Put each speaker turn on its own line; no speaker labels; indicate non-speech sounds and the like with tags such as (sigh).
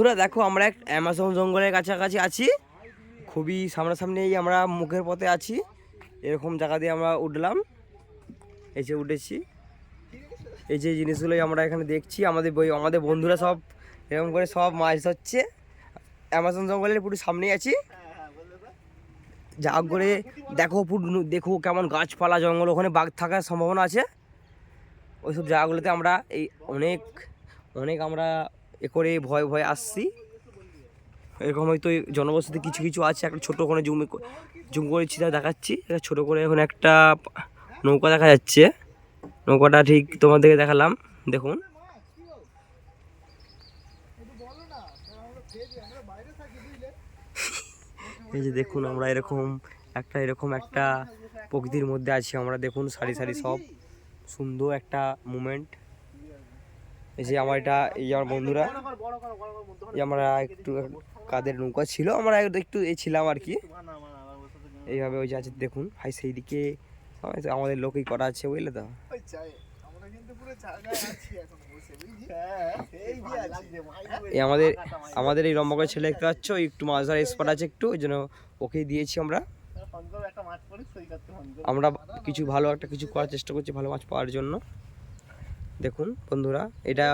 বন্ধুরা, দেখো আমরা এক অ্যামাজন জঙ্গলের কাছাকাছি আছি। খুবই সামনাসামনি আমরা মুখের পথে আছি। এরকম জায়গা দিয়ে আমরা উঠলাম। এই যে উঠেছি। এই যে জিনিসগুলোই আমরা এখানে দেখছি। আমাদের বই আমাদের বন্ধুরা সব এরকম করে সব মাছ ধরছে। অ্যামাজন জঙ্গলের পুরো সামনেই আছি। যা করে দেখো পুরো দেখো কেমন গাছপালা, জঙ্গল, ওখানে বাঘ থাকার সম্ভাবনা আছে। ওইসব জায়গাগুলোতে আমরা এই অনেক অনেক আমরা এ করে ভয় ভয় আসছি। এরকম হয়তো জনবসতি কিছু কিছু আছে, একটা ছোটো করে জুম জুম করেছি তা দেখাচ্ছি। একটা ছোটো করে এখন একটা নৌকা দেখা যাচ্ছে। নৌকাটা ঠিক তোমাদেরকে দেখালাম, দেখুন। (laughs) এই যে দেখুন আমরা এরকম একটা এরকম একটা প্রকৃতির মধ্যে আছি, আমরা দেখুন সারি সারি সব সুন্দর একটা মুমেন্ট এই যে আমার এটা এই যে আমার বন্ধুরা আমরা একটু কাদের নৌকা ছিল আমরা একটু- এই ছিলাম আর কি। এইভাবে ওই যে আছে দেখুন ভাই সেই দিকে আমাদের লোকই করা আছে বুঝলে তো? এই আমাদের আমাদের এই লম্বা করে ছেলে দেখতে পাচ্ছ ওই একটু মাছ ধরার স্পট আছে একটু ওই জন্য ওকেই দিয়েছি আমরা। আমরা কিছু ভালো একটা কিছু করার চেষ্টা করছি ভালো মাছ পাওয়ার জন্য। দেখুন বন্ধুরা এটা